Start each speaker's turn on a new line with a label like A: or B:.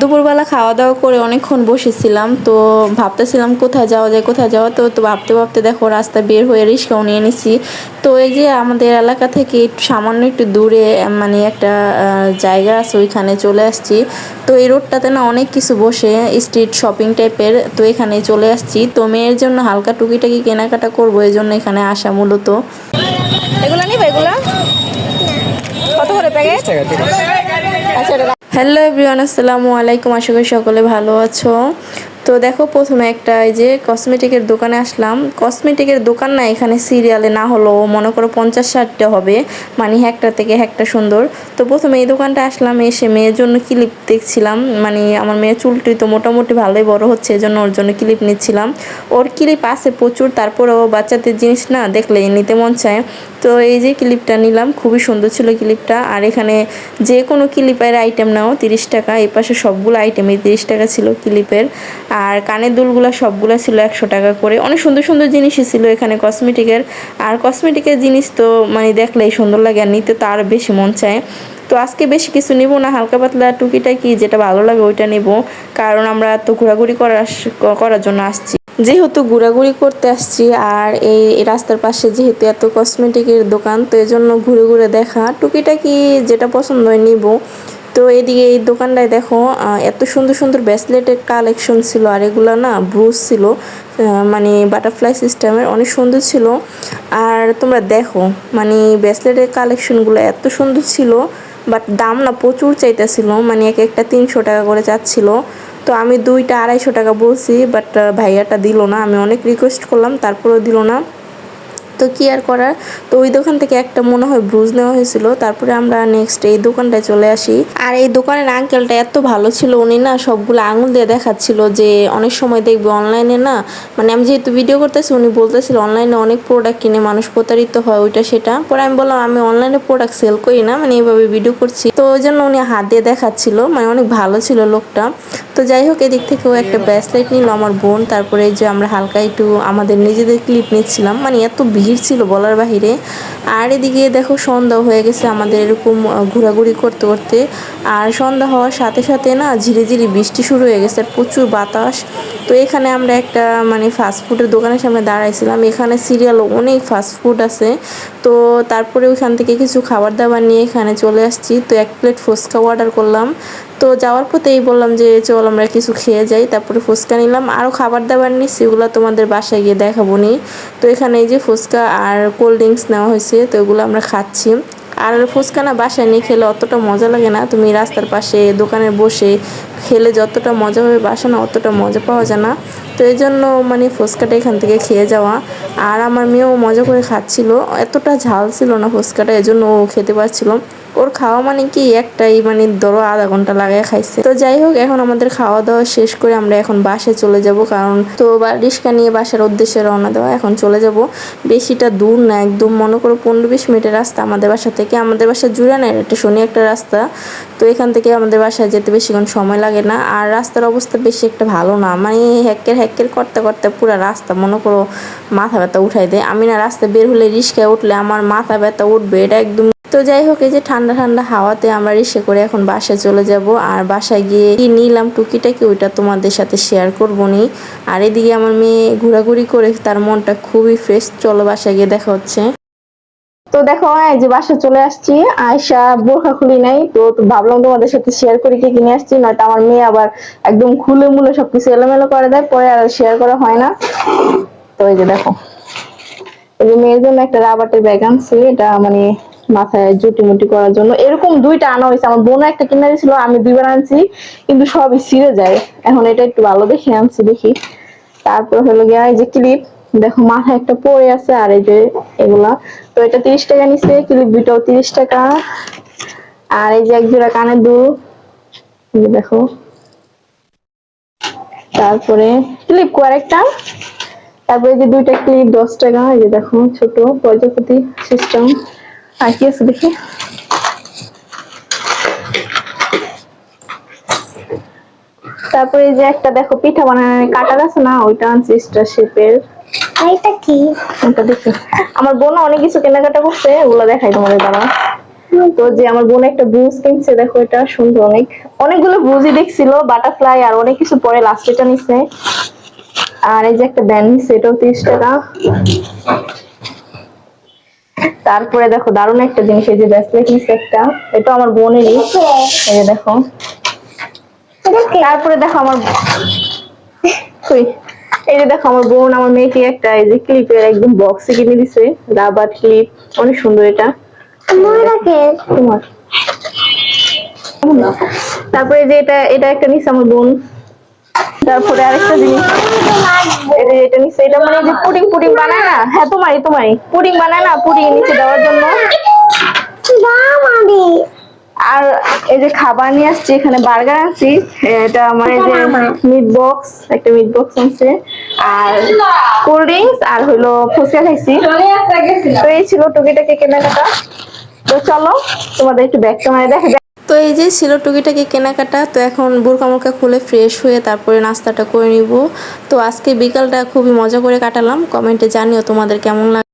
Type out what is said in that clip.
A: দুপুরবেলা খাওয়া দাওয়া করে অনেকক্ষণ বসেছিলাম তো ভাবতেছিলাম কোথায় যাওয়া যায় কোথায় যাওয়া তো তো ভাবতে ভাবতে দেখো রাস্তা বের হয়ে রিক্সাও নিয়ে নিছি। তো এই যে আমাদের এলাকা থেকে একটু সামান্য একটু দূরে মানে একটা জায়গা আছে ওইখানে চলে আসছি। তো এই রোডটাতে না অনেক কিছু বসে স্ট্রিট শপিং টাইপের তো এখানে চলে আসছি। তো মেয়ের জন্য হালকা টুকিটাকি কেনাকাটা করব এই জন্য এখানে আসা মূলত। এগুলো নিবে এগুলো? কত করে প্যাকেট? আচ্ছা হ্যালো এভরিওয়ান আসসালামু আলাইকুম আশা করি সকলে ভালো আছো। তো দেখো প্রথমে একটা এই যে কসমেটিকের দোকানে আসলাম। কসমেটিকের দোকান না এখানে সিরিয়ালে না হলেও মনে করো পঞ্চাশ ষাটটা হবে। মানে একটা থেকে একটা সুন্দর। তো প্রথমে এই দোকানটা আসলাম, এসে মেয়ের জন্য ক্লিপ দেখছিলাম। মানে আমার মেয়ের চুলটি তো মোটামুটি ভালোই বড় হচ্ছে এই জন্য ওর জন্য ক্লিপ নিচ্ছিলাম। ওর ক্লিপ আছে প্রচুর, তারপরেও বাচ্চাদের জিনিস না দেখলে নিতে মন চায়। তো এই যে ক্লিপটা নিলাম, খুবই সুন্দর ছিল ক্লিপটা আর এখানে যে কোনো ক্লিপের আইটেম নাও তিরিশ টাকা এই পাশে সবগুলো আইটেমই তিরিশ টাকা ছিল ক্লিপের আর কানের দুলগুলো সবগুলো ছিল একশো টাকা করে। অনেক সুন্দর সুন্দর জিনিসই ছিল এখানে কসমেটিকের আর কসমেটিকের জিনিস তো মানে দেখলেই সুন্দর লাগে আর নিতে তো আরও বেশি মন চায়। তো আজকে বেশি কিছু নিব না, হালকা পাতলা টুকিটা কি যেটা ভালো লাগে ওইটা নেব। কারণ আমরা তো ঘোরাঘুরি করার করার জন্য আসছি। যেহেতু ঘোরাঘুরি করতে আসছি আর এই রাস্তার পাশে যেহেতু এত কসমেটিকের দোকান, তো এই জন্য ঘুরে ঘুরে দেখা। টুকিটা কি যেটা পছন্দ হয় নিব। তো এদিকে এই দোকানটায় দেখো এত সুন্দর সুন্দর ব্রেসলেটের কালেকশন ছিল আর এগুলো না ব্রুজ ছিল মানে বাটারফ্লাই সিস্টেমের অনেক সুন্দর ছিল। আর তোমরা দেখো মানে ব্রেসলেটের কালেকশনগুলো এত সুন্দর ছিল বাট দাম না প্রচুর চাইতেছিল মানে এক একটা তিনশো টাকা করে চাচ্ছিল। তো আমি দুইটা আড়াইশো টাকা বলছি বাট ভাইয়াটা দিল না, আমি অনেক রিকোয়েস্ট করলাম, তারপরেও দিল না। তো কি আর করার? তো ওই দোকান থেকে একটা মনে হয় ব্রুজ নেওয়া হয়েছিল। তারপরে আমরা নেক্সট এই দোকানটায় চলে আসি। আর এই দোকানের আঙ্কেলটা এত ভালো ছিল, উনি না সবগুলো আঙুল দিয়ে দেখাচ্ছিল যে অনেক সময় দেখবে অনলাইনে না মানে আমি যেহেতু ভিডিও করতেছি, উনি বলতেছিল অনলাইনে অনেক প্রোডাক্ট কিনে মানুষ প্রতারিত হয়, ওইটা সেটা। পরে আমি বললাম, আমি অনলাইনে প্রোডাক্ট সেল করি না মানে এইভাবে ভিডিও করছি। তো ওই জন্য উনি হাত দিয়ে দেখাচ্ছিল। মানে অনেক ভালো ছিল লোকটা। তো যাই হোক, এদিক থেকেও একটা ব্রেসলেট নিল আমার বোন। তারপরে যে আমরা হালকা একটু আমাদের নিজেদের ক্লিপ নিচ্ছিলাম। মানে এত ভিড় ছিল বলার বাহিরে। আর এদিকে দেখো, সন্ধ্যা হয়ে গেছে আমাদের এরকম ঘোরাঘুরি করতে করতে। আর সন্ধ্যা হওয়ার সাথে সাথে না ধীরে ধীরে বৃষ্টি শুরু হয়ে গেছে, প্রচুর বাতাস। তো এখানে আমরা একটা মানে ফাস্টফুডের দোকানের সামনে দাঁড়াইছিলাম। এখানে সিরিয়াল অনেক ফাস্টফুড আছে। তো তারপরে ওইখান থেকে কিছু খাবার দাবার নিয়ে এখানে চলে আসছি। তো এক প্লেট ফুচকা অর্ডার করলাম। তো যাওয়ার পথেই বললাম যে, চল আমরা কিছু খেয়ে যাই। তারপরে ফুচকা নিলাম। আরও খাবার দাবার নিচ্ছি ওগুলো তোমাদের বাসায় গিয়ে দেখাবো নি তো এখানে এই যে ফুচকা আর কোল্ড ড্রিঙ্কস নেওয়া হয়েছে, তো এগুলো আমরা খাচ্ছি। আর ফুচকা না বাসায় নিয়ে খেলে অতটা মজা লাগে না। তুমি রাস্তার পাশে, দোকানে বসে খেলে যতটা মজা হবে বাসা না, অতটা মজা পাওয়া যায় না। তো এই জন্য মানে ফুচকাটা এখান থেকে খেয়ে যাওয়া। আর আমার মেয়েও মজা করে খাচ্ছিল। এতটা ঝাল ছিল না ফুচকাটা, এজন্য ও খেতে পারছিল। ওর খাওয়া মানে কি? একটাই মানে ধরো আধা ঘণ্টা লাগায় খাইছে। তো যাই হোক, এখন আমাদের খাওয়া দাওয়া শেষ করে আমরা এখন বাসে চলে যাব। কারণ তো রিক্সা নিয়ে বাসার উদ্দেশ্যে রওনা দেওয়া। এখন চলে যাব। বেশিটা দূর না, একদম মনে করো পনেরো বিশ মিনিটের রাস্তা আমাদের বাসা থেকে। আমাদের বাসা জুড়ে না একটা শনি একটা রাস্তা। তো এখান থেকে আমাদের বাসায় যেতে বেশিক্ষণ সময় লাগে না। আর রাস্তার অবস্থা বেশি একটা ভালো না। মানে হ্যাক্কের হ্যাকের করতে করতে পুরো রাস্তা মনে করো মাথা ব্যথা উঠাই দেয়। আমি না রাস্তা বের হলে রিক্সায় উঠলে আমার মাথা ব্যথা উঠবে। এটা একদম তো যাই হোক, এই যে ঠান্ডা ঠান্ডা হাওয়াতে আমরা রিক্সা করে এখন বাসায় চলে যাব। আর বাসায় গিয়ে কি নিলাম টুকিটাকি, ওইটা তোমাদের সাথে শেয়ার করব নি। আর এদিকে আমার মেয়ে ঘোরাঘুরি করে তার মনটা খুবই ফ্রেশ চলো বাসায় গিয়ে দেখা হচ্ছে। তো দেখো, এই যে বাসা চলে আসছি। আয়সা বোরখা খুলি নাই, তো ভাবলাম তোমাদের সাথে শেয়ার করে কি কিনে আসছি। নয়তো আমার মেয়ে আবার একদম খুলে মুলে সবকিছু এলোমেলো করে দেয়, পরে আর শেয়ার করা হয় না। তো এই যে দেখো, এই যে মেয়ের জন্য একটা রাবারের ব্যাগ আনছি। এটা মানে মাথায় জুটি মুটি করার জন্য। এরকম দুইটা আনা হয়েছে। আমার বোন একটা কিনে দিয়েছিল, আমি দুইবার আনছি, কিন্তু সবই ছিঁড়ে যায়। এখন এটা একটু ভালো দেখে আনছি দেখি। তারপর হলো গিয়া এই যে ক্লিপ দেখো মাথায় একটা পরে আছে আর এই যে এগুলা। তো এটা তিরিশ টাকা নিছে ক্লিপ দুইটাও তিরিশ টাকা। আর এই যে এক জোড়া কানের দুল দেখো। তারপরে ক্লিপ কয়েকটা তারপরে যে দুইটা ক্লিপ দশ টাকা, এই যে দেখো ছোট প্রজাপতি সিস্টেম আর কি আছে দেখি। তারপরে যে একটা দেখো পিঠা বানানোর কাটার আছে না? ওইটা আনছি স্টার শেপের
B: এটা কি?
A: ওটা দেখি। আমার বোন অনেক কিছু কেনাকাটা করছে ওগুলো দেখাই তোমাদের দ্বারা
C: তো যে আমার বোন একটা ব্লুজ কিনছে দেখো এটা সুন্দর অনেক। অনেকগুলো ব্লুজই দেখছিল বাটারফ্লাই আর অনেক কিছু পরে লাস্ট এটা নিছে। আর এই যে একটা ব্যান্ড নিছে এটাও তিরিশ টাকা। তারপরে দেখো দারুণ একটা জিনিস, এই যে ব্রেসলেট নিছে একটা, এটা আমার বোনেরই এই যে দেখো। তারপরে দেখো আমার এই যে দেখো আমার বোন, আমার মেয়েকে একটা এই যে ক্লিপের একদম বক্সে কিনে দিছে রাবার ক্লিপ অনেক সুন্দর এটা। তোমার। তারপরে যে এটা এটা একটা নিছে আমার বোন। তারপরে আরেকটা জিনিস। এটা নিচ্ছে এটা মানে যে পুডিং পুডিং বানায় না? হ্যাঁ তোমারই তোমারই। পুডিং বানায় না? পুডিং নিচে দেওয়ার জন্য। আর এই যে খাবার নিয়ে আসছি এখানে বার্গার আনছি। এটা মানে যে মিট বক্স একটা মিট বক্স আছে আর কোল্ড ড্রিঙ্কস আর হলো ফুচকা খাইছি। তো এই ছিল টুকিটাকি কেনাকাটা। তো চলো তোমাদের একটু ব্যাগ ক্যামেরা দেখে তো এই যে ছিল টুকিটাকি কেনাকাটা, তো এখন বোরকা মোরকা খুলে ফ্রেশ হয়ে তারপরে নাস্তাটা করে নিব। তো আজকে বিকালটা খুবই মজা করে কাটালাম। কমেন্টে জানিও তোমাদের কেমন লাগে